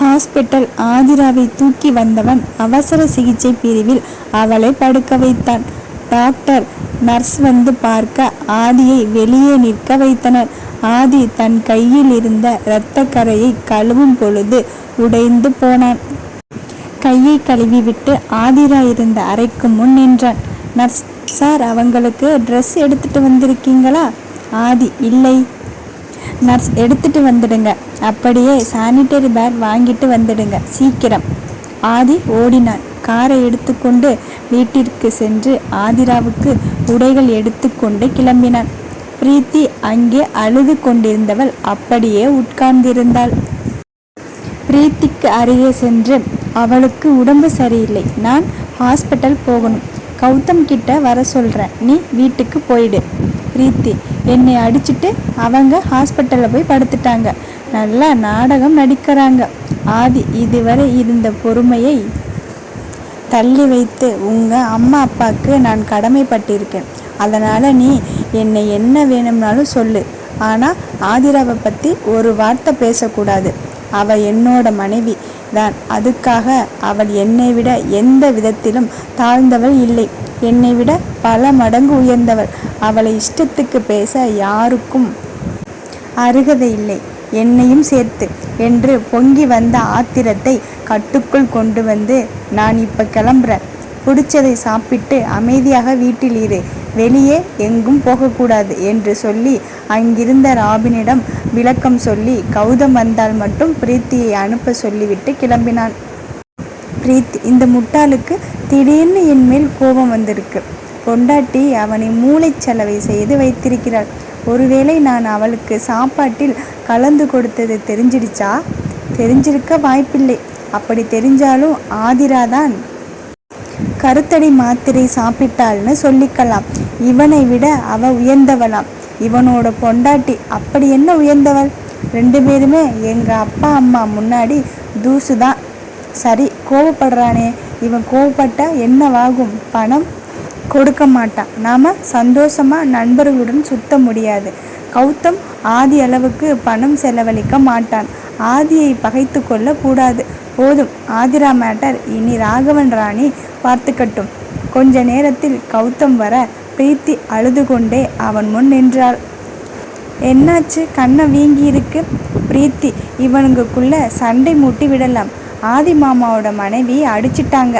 Hospital ஆதிராவை தூக்கி வந்தவன் அவசர சிகிச்சை பிரிவில் அவளை படுக்க வைத்தான். டாக்டர் நர்ஸ் வந்து பார்க்க ஆதியை வெளியே நிற்க வைத்தனர். ஆதி தன் கையில் இருந்த இரத்த கரையை கழுவும் பொழுது உடைந்து போனான். கையை கழுவிவிட்டு ஆதிரா இருந்த அறைக்கு முன் நின்றான். நர்ஸ் சார் அவங்களுக்கு ட்ரெஸ் எடுத்துட்டு வந்திருக்கீங்களா? ஆதி இல்லை. நர்ஸ் எடுத்துட்டு வந்துடுங்க. அப்படியே சானிட்டரி பேக் வாங்கிட்டு வந்துடுங்க. சீக்கிரம். ஆதி ஓடினான். காரை எடுத்துக்கொண்டு வீட்டிற்கு சென்று ஆதிராவுக்கு உடைகள் எடுத்துக்கொண்டு கிளம்பினான். பிரீத்தி அங்கே அழுது கொண்டிருந்தவள் அப்படியே உட்கார்ந்திருந்தாள். பிரீத்திக்கு அருகே சென்று அவளுக்கு உடம்பு சரியில்லை. நான் ஹாஸ்பிட்டல் போகணும். கௌதம் கிட்ட வர சொல்கிறேன் நீ வீட்டுக்கு போயிடு. பிரீத்தி. என்னை அடிச்சிட்டு அவங்க ஹாஸ்பிட்டலில் போய் படுத்துட்டாங்க. நல்லா நாடகம் நடிக்கிறாங்க. ஆதி இதுவரை இருந்த பொறுமையை தள்ளி வைத்து உங்கள் அம்மா அப்பாவுக்கு நான் கடமைப்பட்டிருக்கேன். அதனால் நீ என்னை என்ன வேணும்னாலும் சொல்லு. ஆனால் ஆதிராவை பற்றி ஒரு வார்த்தை பேசக்கூடாது. அவள் என்னோட மனைவி தான். அதுக்காக அவள் என்னை விட எந்த விதத்திலும் தாழ்ந்தவள் இல்லை. என்னை விட பல மடங்கு உயர்ந்தவள். அவளை இஷ்டத்துக்கு பேச யாருக்கும் அருகதை இல்லை. என்னையும் சேர்த்து. என்று பொங்கி வந்த ஆத்திரத்தை கட்டுக்குள் கொண்டு வந்து நான் இப்போ கிளம்புறேன். பிடிச்சதை சாப்பிட்டு அமைதியாக வீட்டில் இரு. வெளியே எங்கும் போகக்கூடாது என்று சொல்லி அங்கிருந்த ராபினிடம் விளக்கம் சொல்லி கௌதம் வந்தால் மட்டும் பிரீத்தியை அனுப்ப சொல்லிவிட்டு கிளம்பினான். பிரீத் இந்த முட்டாளுக்கு திடீர்னு என் மேல் கோபம் வந்திருக்கு. பொண்டாட்டி அவனை மூளைச்சலவை செய்து வைத்திருக்கிறாள். ஒருவேளை நான் அவளுக்கு சாப்பாட்டில் கலந்து கொடுத்தது தெரிஞ்சிடுச்சா? தெரிஞ்சிருக்க வாய்ப்பில்லை. அப்படி தெரிஞ்சாலும் ஆதிராதான். கருத்தடி மாத்திரை சாப்பிட்டாள்னு சொல்லிக்கலாம். இவனை விட அவ உயர்ந்தவளாம் இவனோட பொண்டாட்டி அப்படி என்ன உயர்ந்தவள்? ரெண்டு பேருமே எங்கள் அப்பா அம்மா முன்னாடி தூசு தான் சரி கோவப்படுறானே. இவன் கோவப்பட்டா என்னவாகும்? பணம் கொடுக்க மாட்டான். நாம் சந்தோஷமாக நண்பர்களுடன் சுத்த முடியாது. கௌதம் ஆதி அளவுக்கு பணம் செலவழிக்க மாட்டான். ஆதியை பகைத்து கொள்ள கூடாது. போதும் ஆதிரா மேட்டர் இனி ராகவன் ராணி பார்த்துக்கட்டும். கொஞ்ச நேரத்தில் கௌதம் வர பிரீத்தி அழுது கொண்டே அவன் முன் நின்றாள். என்னாச்சு? கண்ணை வீங்கி இருக்கு பிரீத்தி இவனுங்களுக்குள்ள சண்டை மூட்டி விடலாம். ஆதி மாமாவோட மனைவி அடிச்சிட்டாங்க.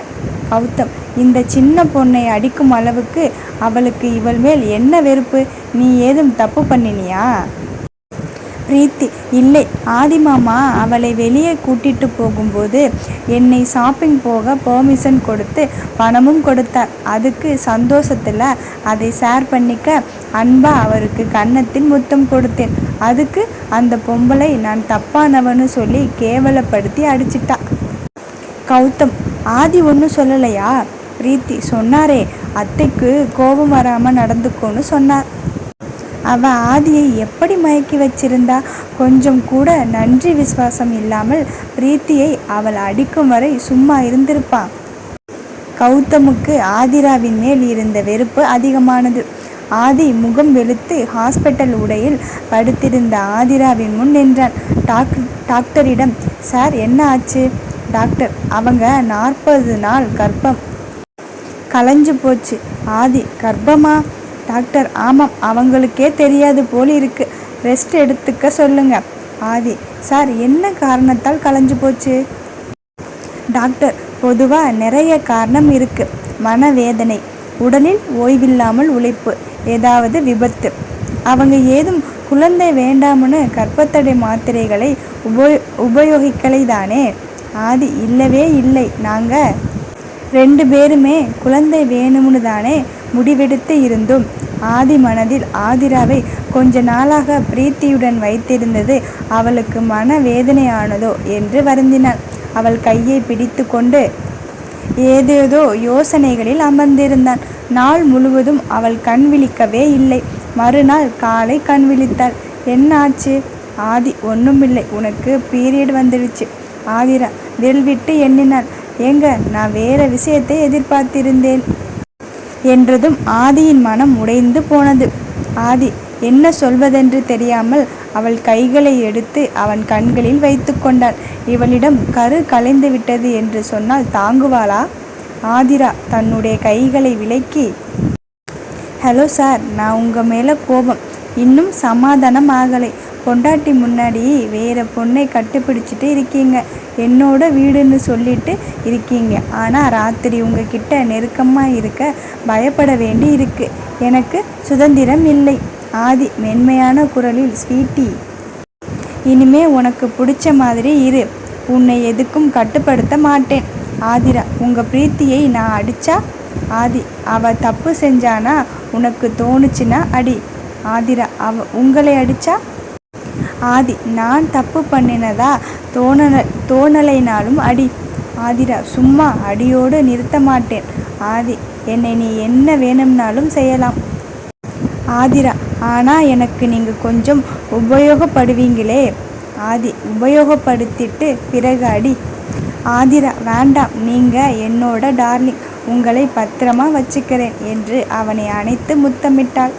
கௌதம் இந்த சின்ன பொண்ணை அடிக்கும் அளவுக்கு அவளுக்கு இவள் மேல் என்ன வெறுப்பு? நீ ஏதும் தப்பு பண்ணினியா? பிரீத்தி. இல்லை ஆதிமாமா அவளை வெளியே கூட்டிட்டு போகும்போது என்னை ஷாப்பிங் போக பெர்மிஷன் கொடுத்து பணமும் கொடுத்தார். அதுக்கு சந்தோஷத்தில் அதை ஷேர் பண்ணிக்க அன்பா அவருக்கு கன்னத்தில் முத்தம் கொடுத்தேன். அதுக்கு அந்த பொம்பளை நான் தப்பானவன்னு சொல்லி கேவலப்படுத்தி அடிச்சிட்டா. கௌதம் ஆதி ஒன்றும் சொல்லலையா? பிரீத்தி சொன்னாரே அத்தைக்கு கோபம் வராமல் நடந்துக்கோன்னு சொன்னார். அவன் ஆதியை எப்படி மயக்கி வச்சிருந்தா? கொஞ்சம் கூட நன்றி விசுவாசம் இல்லாமல் பிரீத்தியை அவள் அடிக்கும் வரை சும்மா இருந்திருப்பான் கௌதமுக்கு ஆதிராவின் மேல் இருந்த வெறுப்பு அதிகமானது. ஆதி முகம் வெளுத்து ஹாஸ்பிட்டல் உடையில் படுத்திருந்த ஆதிராவின் முன் நின்றான். டாக் டாக்டரிடம் சார் என்ன ஆச்சு? டாக்டர் அவங்க நாற்பது நாள் கர்ப்பம். கலைஞ்சு போச்சு. ஆதி கர்ப்பமா? டாக்டர் ஆமாம் அவங்களுக்கே தெரியாது போல் இருக்கு. ரெஸ்ட் எடுத்துக்க சொல்லுங்க. ஆதி சார் என்ன காரணத்தால் கலைஞ்சு போச்சு? டாக்டர் பொதுவாக நிறைய காரணம் இருக்கு. மனவேதனை உடலில் ஓய்வில்லாமல் உழைப்பு ஏதாவது விபத்து. அவங்க ஏதும் குழந்தை வேண்டாம்னு கர்ப்பத்தடை மாத்திரைகளை உபயோ உபயோகிக்கலை தானே ஆதி இல்லவே இல்லை. நாங்கள் ரெண்டு பேருமே குழந்தை வேணும்னு தானே முடிவெடுத்து இருந்தும் ஆதி மனதில் ஆதிராவை கொஞ்ச நாளாக பிரீத்தியுடன் வைத்திருந்தது அவளுக்கு மன வேதனையானதோ என்று வருந்தினாள். அவள் கையை பிடித்து கொண்டு ஏதேதோ யோசனைகளில் அமர்ந்திருந்தான். நாள் முழுவதும் அவள் கண் விழிக்கவே இல்லை. மறுநாள் காலை கண் விழித்தாள். என்ன ஆச்சு ஆதி ஒன்றுமில்லை உனக்கு பீரியட் வந்துடுச்சு. ஆதிரா விரல் விட்டு எண்ணினாள். ஏங்க நான் வேற விஷயத்தை எதிர்பார்த்திருந்தேன். என்றதும் ஆதியின் மனம் உடைந்து போனது. ஆதி என்ன சொல்வதென்று தெரியாமல் அவள் கைகளை எடுத்து அவன் கண்களில் வைத்து கொண்டான் இவளிடம் கரு கலைந்து விட்டது என்று சொன்னால் தாங்குவாளா? ஆதிரா தன்னுடைய கைகளை விலக்கி ஹலோ சார் நான் உங்கள் மேலே கோபம். இன்னும் சமாதானம் ஆகலை. பொண்டாட்டி முன்னாடி வேற பொண்ணை கட்டுப்பிடிச்சிட்டு இருக்கீங்க. என்னோட வீடுன்னு சொல்லிட்டு இருக்கீங்க. ஆனால் ராத்திரி உங்ககிட்ட நெருக்கமாக இருக்க பயப்பட வேண்டி இருக்கு. எனக்கு சுதந்திரம் இல்லை. ஆதி மென்மையான குரலில் ஸ்வீட்டி இனிமே உனக்கு பிடிச்ச மாதிரி இரு. உன்னை எதுக்கும் கட்டுப்படுத்த மாட்டேன். ஆதிரா உங்கள் பிரீத்தியை நான் அடித்தா ஆதி அவ தப்பு செஞ்சானா? உனக்கு தோணுச்சுன்னா அடி. ஆதிரா அவ உங்களை அடித்தா ஆதி நான் தப்பு பண்ணினதா? தோணல தோணலைனாலும் அடி. ஆதிரா சும்மா அடியோடு நிறுத்த மாட்டேன். ஆதி என்னை நீ என்ன வேணும்னாலும் செய்யலாம். ஆதிரா ஆனால் எனக்கு நீங்கள் கொஞ்சம் உபயோகப்படுவீங்களே? ஆதி உபயோகப்படுத்திட்டு பிறகு அடி. ஆதிரா வேண்டாம் நீங்கள் என்னோட டார்லிங் உங்களை பத்திரமா வச்சுக்கிறேன் என்று அவனை அணைத்து முத்தமிட்டாள்.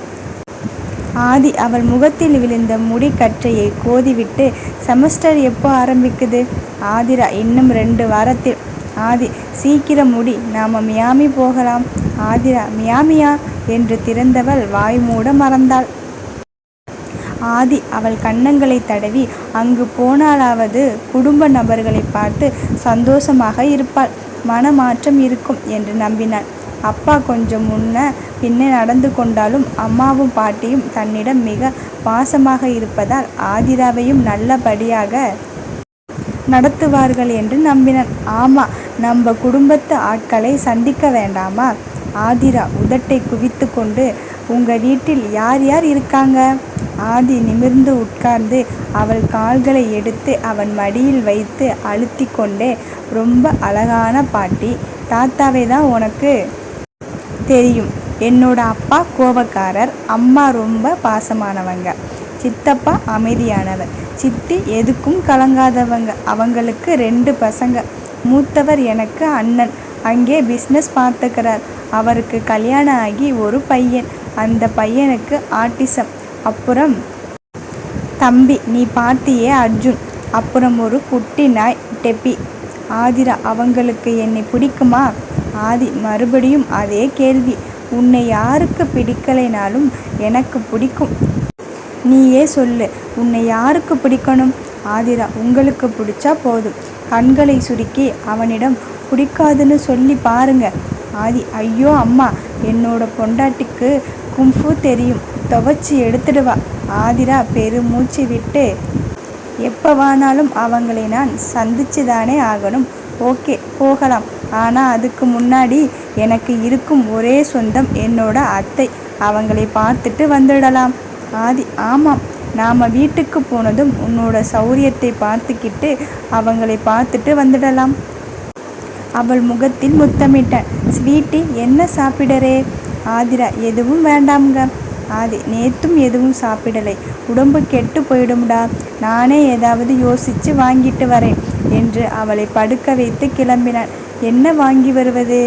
ஆதி அவள் முகத்தில் விழுந்த முடி கற்றையை கோதிவிட்டு செமஸ்டர் எப்போ ஆரம்பிக்குது? ஆதிரா இன்னும் ரெண்டு வாரத்தில். ஆதி சீக்கிரம் முடி நாம மியாமி போகலாம். ஆதிரா மியாமியா? என்று திறந்தவள் வாய் மூட மறந்தாள். ஆதி அவள் கன்னங்களை தடவி அங்கு போனாலாவது குடும்ப நபர்களை பார்த்து சந்தோஷமாக இருப்பாள். மனமாற்றம் இருக்கும் என்று நம்பினாள். அப்பா கொஞ்சம் முன்ன பின்னே நடந்து கொண்டாலும் அம்மாவும் பாட்டியும் தன்னிடம் மிக பாசமாக இருப்பதால் ஆதிராவையும் நல்லபடியாக நடத்துவார்கள் என்று நம்பினான். ஆமா நம்ம குடும்பத்து ஆட்களை சந்திக்க வேண்டாமா? ஆதிரா உதட்டை குவித்து கொண்டு உங்கள் வீட்டில் யார் யார் இருக்காங்க? ஆதி நிமிர்ந்து உட்கார்ந்து அவள் கால்களை எடுத்து அவன் மடியில் வைத்து அழுத்தி கொண்டே ரொம்ப அழகான பாட்டி தாத்தாவை தான் உனக்கு தெரியும். என்னோட அப்பா கோபக்காரர் அம்மா ரொம்ப பாசமானவங்க. சித்தப்பா அமைதியானவர். சித்தி எதுக்கும் கலங்காதவங்க. அவங்களுக்கு ரெண்டு பசங்க. மூத்தவர் எனக்கு அண்ணன். அங்கே பிஸ்னஸ் பார்த்துக்கிறார் அவருக்கு கல்யாணம் ஆகி ஒரு பையன். அந்த பையனுக்கு ஆட்டிசம் அப்புறம் தம்பி நீ பார்த்தியே அர்ஜுன். அப்புறம் ஒரு குட்டி நாய் டெப்பி. ஆதிரா அவங்களுக்கு என்னை பிடிக்குமா? ஆதி மறுபடியும் அதே கேள்வி. உன்னை யாருக்கு பிடிக்கலைனாலும் எனக்கு பிடிக்கும். நீயே சொல்லு உன்னை யாருக்கு பிடிக்கணும்? ஆதிரா உங்களுக்கு பிடிச்சா போதும். கண்களை சுருக்கி அவனிடம் பிடிக்காதுன்னு சொல்லி பாருங்க. ஆதி ஐயோ அம்மா என்னோட பொண்டாட்டிக்கு கும்ஃபு தெரியும். துவச்சி எடுத்துடுவா. ஆதிரா பெருமூச்சு விட்டு எப்போ வேணாலும் அவங்களை நான் சந்திச்சு தானே ஆகணும். ஓகே போகலாம். ஆனால் அதுக்கு முன்னாடி எனக்கு இருக்கும் ஒரே சொந்தம் என்னோட அத்தை. அவங்களை பார்த்துட்டு வந்துடலாம். ஆதி ஆமாம். நாம் வீட்டுக்கு போனதும் உன்னோட சௌரியத்தை பார்த்துக்கிட்டு அவங்களை பார்த்துட்டு வந்துடலாம். அவள் முகத்தில் முத்தமிட்டேன் ஸ்வீட்டி என்ன சாப்பிடறே? ஆதிரா எதுவும் வேண்டாம்ங்க. ஆதி நேற்றும் எதுவும் சாப்பிடலை. உடம்பு கெட்டு போயிடும்டா. நானே ஏதாவது யோசிச்சு வாங்கிட்டு வரேன் என்று அவளை படுக்க வைத்து கிளம்பினான் என்ன வாங்கி வருவது?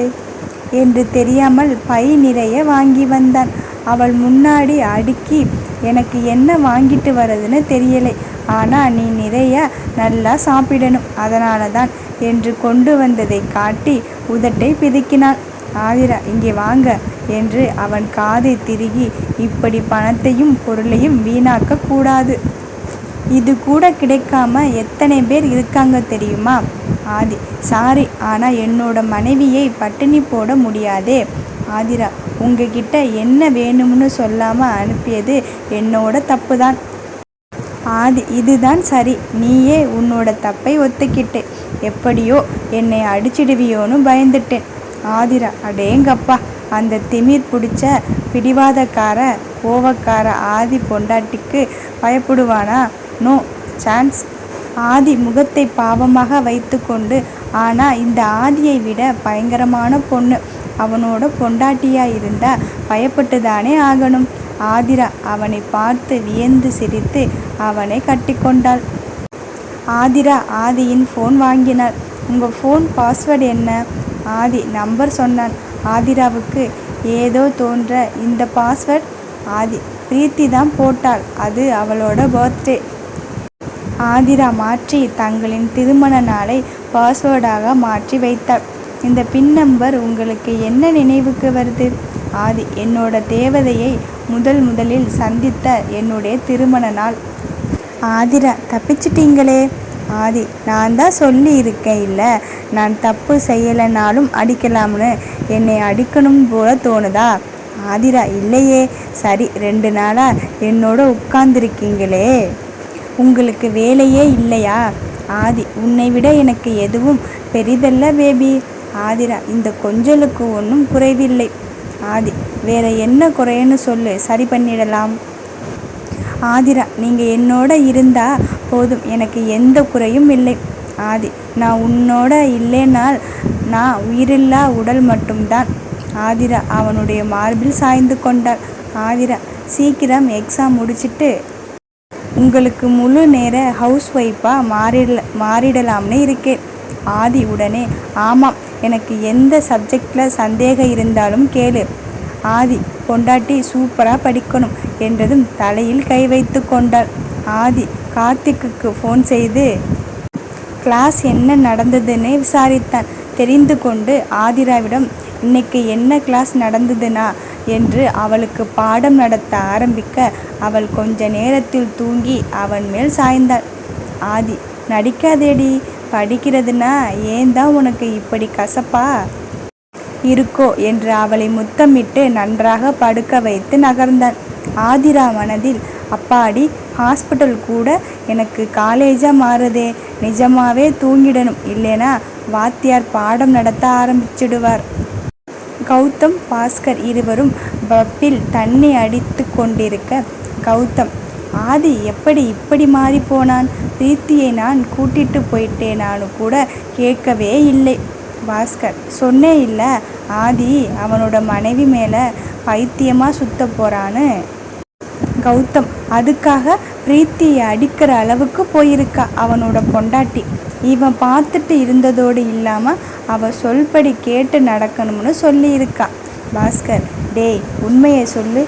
என்று தெரியாமல் பை நிறைய வாங்கி வந்தான். அவள் முன்னாடி அடுக்கி எனக்கு என்ன வாங்கிட்டு வரதுன்னு தெரியலை. ஆனால் நீ நிறைய நல்லா சாப்பிடணும். அதனால தான் என்று கொண்டு வந்ததை காட்டி உதட்டை பிதுக்கினாள். ஆதிரா இங்கே வாங்க. என்று அவன் காதை திருகி இப்படி பணத்தையும் பொருளையும் வீணாக்க கூடாது. இது கூட கிடைக்காம எத்தனை பேர் இருக்காங்க தெரியுமா? ஆதி சாரி ஆனால் என்னோட மனைவியை பட்டினி போட முடியாதே. ஆதிரா உங்ககிட்ட என்ன வேணும்னு சொல்லாமல் அனுப்பியது என்னோட தப்பு தான் ஆதி இதுதான் சரி. நீயே உன்னோட தப்பை ஒத்துக்கிட்டே எப்படியோ என்னை அடிச்சிடுவியோன்னு பயந்துட்டேன். ஆதிரா அடேங்கப்பா. அந்த திமிர் பிடிச்ச பிடிவாதக்கார கோவக்கார ஆதி பொண்டாட்டிக்கு பயப்படுவானா? No chance. ஆதி முகத்தை பாவமாக வைத்துக்கொண்டு ஆனால் இந்த ஆதியை விட பயங்கரமான பொண்ணு. அவனோட பொண்டாட்டியாக இருந்தால் பயப்பட்டு தானே ஆகணும். ஆதிரா அவனை பார்த்து வியந்து சிரித்து அவனை கட்டிக்கொண்டாள். ஆதிரா ஆதியின் ஃபோன் வாங்கினாள். உங்கள் ஃபோன் பாஸ்வேர்டு என்ன? ஆதி நம்பர் சொன்னான். ஆதிராவுக்கு ஏதோ தோன்ற இந்த பாஸ்வேர்ட் ஆதி பிரீத்தி தான் போட்டாள். அது அவளோட பர்த்டே ஆதிரா மாற்றி தங்களின் திருமண நாளை பாஸ்வேர்டாக மாற்றி வைத்தாள். இந்த பின் நம்பர் உங்களுக்கு என்ன நினைவுக்கு வருது? ஆதி என்னோட தேவதையை முதல் முதலில் சந்தித்த என்னுடைய திருமண நாள். ஆதிரா தப்பிச்சிட்டீங்களே? ஆதி நான் தான் சொல்லி இருக்கேன் இல்லை. நான் தப்பு செய்யலைனாலும் அடிக்கலாம்னு என்னை அடிக்கணும் போல தோணுதா? ஆதிரா இல்லையே. சரி ரெண்டு நாளாக என்னோட உட்கார்ந்துருக்கீங்களே. உங்களுக்கு வேலையே இல்லையா? ஆதி உன்னை விட எனக்கு எதுவும் பெரிதல்ல பேபி. ஆதிரா இந்த கொஞ்சலுக்கு ஒன்றும் குறைவில்லை. ஆதி வேற என்ன குறைன்னு சொல்லு. சரி பண்ணிடலாம். ஆதிரா நீங்கள் என்னோட இருந்தால் போதும் எனக்கு எந்த குறையும் இல்லை. ஆதி நான் உன்னோட இல்லைனால் நான் உயிரில்லா உடல் மட்டும்தான். ஆதிரா அவனுடைய மார்பில் சாய்ந்து கொண்டாள். ஆதிரா சீக்கிரம் எக்ஸாம் முடிச்சுட்டு உங்களுக்கு முழு நேர ஹவுஸ் ஒய்ஃபாக மாறிடல மாறிடலாம்னு இருக்கேன். ஆதி உடனே ஆமாம் எனக்கு எந்த சப்ஜெக்டில் சந்தேகம் இருந்தாலும் கேளு. ஆதி பொண்டாட்டி சூப்பராக படிக்கணும் என்றதும் தலையில் கை வைத்து கொண்டாள். ஆதி கார்த்திக்குக்கு ஃபோன் செய்து கிளாஸ் என்ன நடந்ததுன்னு விசாரித்தான். தெரிந்து கொண்டு ஆதிராவிடம் இன்னைக்கு என்ன கிளாஸ் நடந்ததுனா? என்று அவளுக்கு பாடம் நடத்த ஆரம்பிக்க அவள் கொஞ்ச நேரத்தில் தூங்கி அவன் மேல் சாய்ந்தாள். ஆதி நடிக்காதேடி. படிக்கிறதுனா ஏன் தான் உனக்கு இப்படி கசப்பா? இருக்கோ என்று அவளை முத்தமிட்டு நன்றாக படுக்க வைத்து நகர்ந்தான். ஆதிரா மனதில் அப்பாடி ஹாஸ்பிட்டல் கூட எனக்கு காலேஜாக மாறுதே நிஜமாவே தூங்கிடணும். இல்லைனா வாத்தியார் பாடம் நடத்த ஆரம்பிச்சிடுவார் கௌதம் பாஸ்கர் இருவரும் பப்பில் தண்ணி அடித்து கொண்டிருக்க கௌதம் ஆதி எப்படி இப்படி மாறி போனான்? பிரீத்தியை நான் கூட்டிட்டு போயிட்டேனானு கூட கேட்கவே இல்லை. பாஸ்கர். சொன்னே இல்லை. ஆதி அவனோட மனைவி மேலே பைத்தியமாக சுத்த போகிறான்னு கௌதம் அதுக்காக பிரீத்தியை அடிக்கிற அளவுக்கு போயிருக்கா அவனோட பொண்டாட்டி. இவன் பார்த்துட்டு இருந்ததோடு இல்லாமல் அவள் சொல்படி கேட்டு நடக்கணும்னு சொல்லியிருக்கா. பாஸ்கர் டேய் உண்மையை சொல்லு.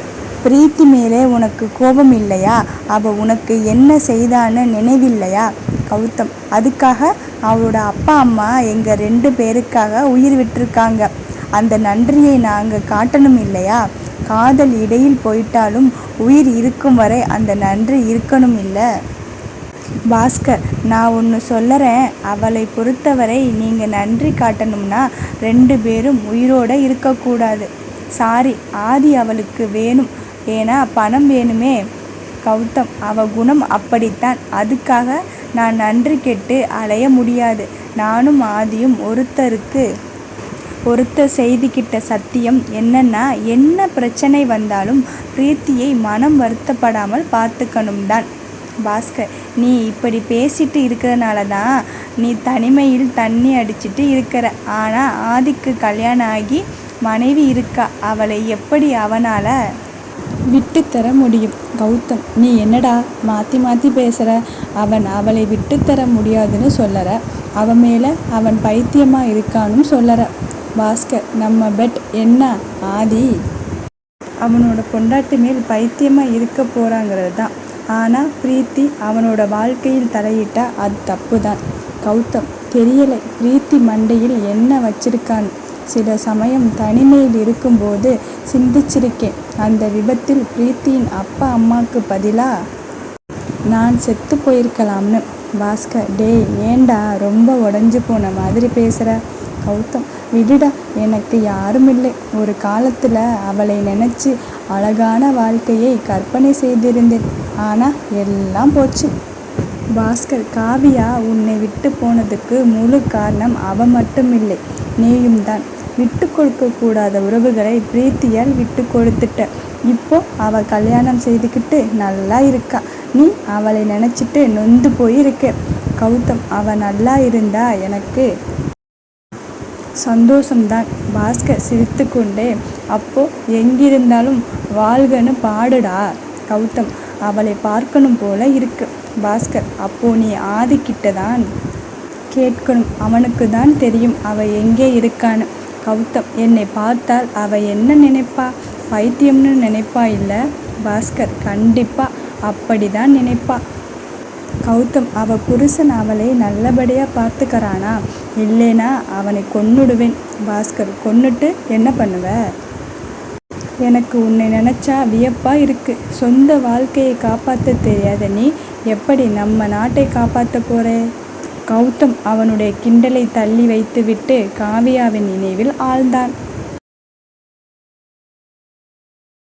பிரீத்தி மேலே உனக்கு கோபம் இல்லையா? அவள் உனக்கு என்ன செய்தான்னு நினைவில்லையா? கௌதம் அதுக்காக அவளோட அப்பா அம்மா எங்கள் ரெண்டு பேருக்காக உயிர் விட்டுருக்காங்க. அந்த நன்றியை நாங்கள் காட்டணும் இல்லையா? காதல் இடையில் போயிட்டாலும் உயிர் இருக்கும் வரை அந்த நன்றி இருக்கணும் இல்லை? பாஸ்கர் நான் ஒன்று சொல்லறேன். அவளை பொறுத்தவரை நீங்கள் நன்றி காட்டணும்னா ரெண்டு பேரும் உயிரோட இருக்கக்கூடாது. சாரி ஆதி அவளுக்கு வேணும். ஏன்னா பணம் வேணுமே. கௌதம் அவ குணம் அப்படித்தான். அதுக்காக நான் நன்றி கெட்டு அலைய முடியாது. நானும் ஆதியும் ஒருத்தருக்கு ஒருத்தர் செய்திக்கிட்ட சத்தியம் என்னன்னா என்ன பிரச்சனை வந்தாலும் பிரீத்தியை மனம் வருத்தப்படாமல் பார்த்துக்கணும் தான் பாஸ்கர் நீ இப்படி பேசிட்டு இருக்கிறனால தான் நீ தனிமையில் தண்ணி அடிச்சிட்டு இருக்கிற. ஆனால் ஆதிக்கு கல்யாணம் ஆகி மனைவி இருக்கா? அவளை எப்படி அவனால் விட்டுத்தர முடியும். கௌதம் நீ என்னடா மாற்றி மாற்றி பேசுகிற அவன் அவளை விட்டுத்தர முடியாதுன்னு சொல்லற. அவன் மேலே அவன் பைத்தியமாக இருக்கான்னு சொல்லற. பாஸ்கர் நம்ம பெட் என்ன ஆதி? அவனோட பொண்டாட்டி மேல் பைத்தியமாக இருக்க போகிறாங்கிறது தான். ஆனால் பிரீத்தி அவனோட வாழ்க்கையில் தலையிட்டால் அது தப்பு தான் கௌதம் தெரியலை பிரீத்தி மண்டையில் என்ன வச்சிருக்கான்னு. சில சமயம் தனிமையில் இருக்கும்போது சிந்திச்சிருக்கேன். அந்த விபத்தில் பிரீத்தியின் அப்பா அம்மாவுக்கு பதிலாக நான் செத்து போயிருக்கலாம்னு. பாஸ்கர் டேய் ஏண்டா ரொம்ப உடஞ்சி போன மாதிரி பேசுகிற கௌதம் விடுடா எனக்கு யாரும் இல்லை ஒரு காலத்தில் அவளை நினச்சி அழகான வாழ்க்கையை கற்பனை செய்திருந்தேன். ஆனால் எல்லாம் போச்சு. பாஸ்கர் காவியா உன்னை விட்டு போனதுக்கு முழு காரணம் அவ மட்டும் இல்லை நீயும் தான். விட்டு கொடுக்கக்கூடாத உறவுகளை பிரீத்தியால் விட்டு கொடுத்துட்ட இப்போ அவள் கல்யாணம் செய்துக்கிட்டு நல்லா இருக்கா. நீ அவளை நினச்சிட்டு நொந்து போயிருக்க. கௌதம் அவள் நல்லா இருந்தா எனக்கு சந்தோஷம்தான் பாஸ்கர் சிரித்துக்கொண்டே அப்போ எங்கிருந்தாலும் வாழ்கன்னு பாடுடா கௌதம் அவளை பார்க்கணும் போல இருக்கு பாஸ்கர் அப்போ நீ ஆதிக்கிட்ட தான் கேட்கணும். அவனுக்கு தான் தெரியும். அவள் எங்கே இருக்கான்னு. கௌதம் என்னை பார்த்தால் அவ என்ன நினைப்பா பைத்தியம்னு நினைப்பா இல்லை பாஸ்கர் கண்டிப்பாக அப்படி தான் நினைப்பா. கௌதம் அவ புருஷன் அவளை நல்லபடியாக பார்த்துக்கிறானா இல்லைனா அவனை கொன்னுடுவேன். பாஸ்கர் கொன்னுட்டு என்ன பண்ணுவ? எனக்கு உன்னை நினச்சா வியப்பாக இருக்குது சொந்த வாழ்க்கையை காப்பாற்ற தெரியாத நீ எப்படி நம்ம நாட்டை காப்பாற்ற போகிறே கௌதம் அவனுடைய கிண்டலை தள்ளி வைத்துவிட்டு காவியாவின் நினைவில் ஆழ்ந்தான்.